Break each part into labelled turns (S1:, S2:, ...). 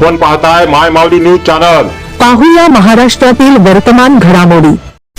S1: आपण पाहताय माय Mavli news channel.
S2: पाहूया महाराष्ट्रातील वर्तमान घडामोडी.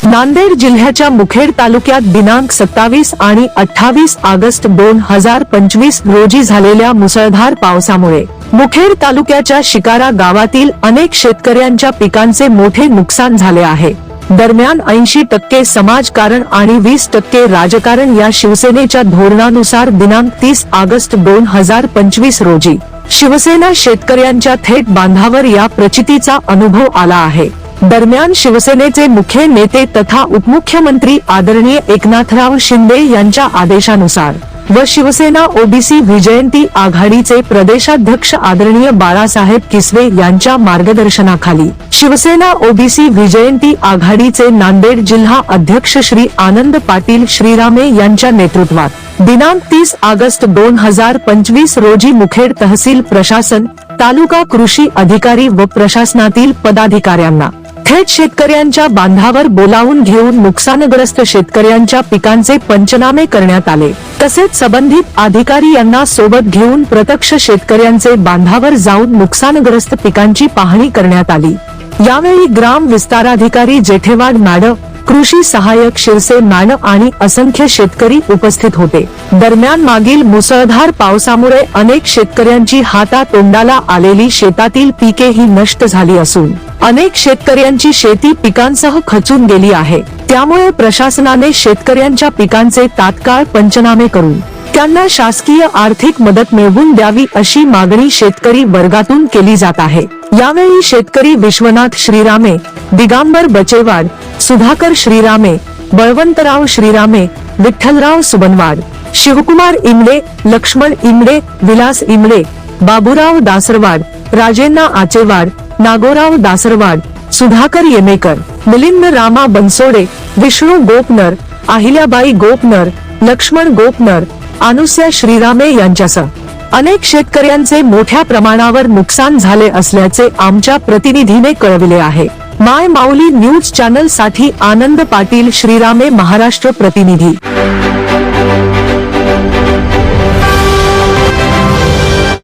S2: नांदेड जिल्ह्याच्या मुखेड तालुक्यात दिनांक सत्तावीस आणि अठ्ठावीस ऑगस्ट दोन हजार पंचवीस रोजी झालेल्या मुसळधार पावसामुळे मुखेड तालुक्याच्या शिकारा गावातील अनेक शेतकऱ्यांच्या पिकांचे मोठे नुकसान झाले आहे. दरम्यान ऐंशी टक्के समाजकारण आणि वीस टक्के राजकारण या शिवसेनेच्या धोरणानुसार दिनांक तीस ऑगस्ट दोन हजार पंचवीस रोजी शिवसेना शेतकऱ्यांच्या थेट बांधावर या प्रचितीचा अनुभव आला आहे. दरम्यान शिवसेनेचे मुख्य नेते तथा उपमुख्यमंत्री आदरणीय एकनाथराव शिंदे यांच्या आदेशानुसार व शिवसेना ओबीसी विजयंती आघाडीचे प्रदेशाध्यक्ष आदरणीय बाळासाहेब किसवे यांच्या मार्गदर्शनाखाली. शिवसेना ओबीसी विजयंती आघाडीचे नांदेड जिल्हा अध्यक्ष श्री आनंद पाटील श्रीरामे यांच्या नेतृत्वात. दिनांक तीस ऑगस्ट दोन हजार पंचवीस रोजी मुखेड तहसील प्रशासन तालुका कृषी अधिकारी व प्रशासनातील पदाधिकाऱ्यांना. थेट शेतकऱ्यांच्या बांधावर बोलावून घेऊन नुकसानग्रस्त शेतकऱ्यांच्या पिकांचे पंचनामे करण्यात आले. तसेच संबंधित अधिकारी यांना सोबत घेऊन प्रत्यक्ष शेतकऱ्यांचे बांधावर जाऊन नुकसानग्रस्त पिकांची पाहणी करण्यात आली. यावेळी ग्राम विस्ताराधिकारी जेठेवाड मॅडम कृषी सहाय्यक शिरसे मॅडम आणि असंख्य शेतकरी उपस्थित होते. दरम्यान मागील मुसळधार पावसामुळे अनेक शेतकऱ्यांची हातातोंडाला आलेली शेतातील पिके ही नष्ट झाली असून अनेक शेतकऱ्यांची शेती पिकांसह खचून गेली आहे. त्यामुळे प्रशासनाने शेतकऱ्यांच्या पिकांचे तात्काळ पंचनामे करून त्यांना शासकीय आर्थिक मदत मिळवून द्यावी अशी मागणी शेतकरी वर्गातून केली जात आहे. यावेळी शेतकरी विश्वनाथ श्रीरामे दिगांबर बचेवाड सुधाकर श्रीरामे बळवंतराव श्रीरामे विठ्ठलराव सुबनवाड शिवकुमार इमडे लक्ष्मण इमडे विलास इमडे बाबूराव दासरवाड राजेंना आचेवाड नागोराव दासरवाड सुधाकर येमेकर मिलिंद रामा बनसोडे विष्णू गोपनर अहिल्याबाई गोपनर लक्ष्मण गोपनर अनुसया श्रीरामे यांच्यासह अनेक शेतकऱ्यांचे मोठ्या प्रमाणावर नुकसान झाले असल्याचे आमच्या प्रतिनिधीने कळविले आहे. माय माऊली न्यूज चॅनलसाठी आनंद पाटील श्रीरामे महाराष्ट्र प्रतिनिधी.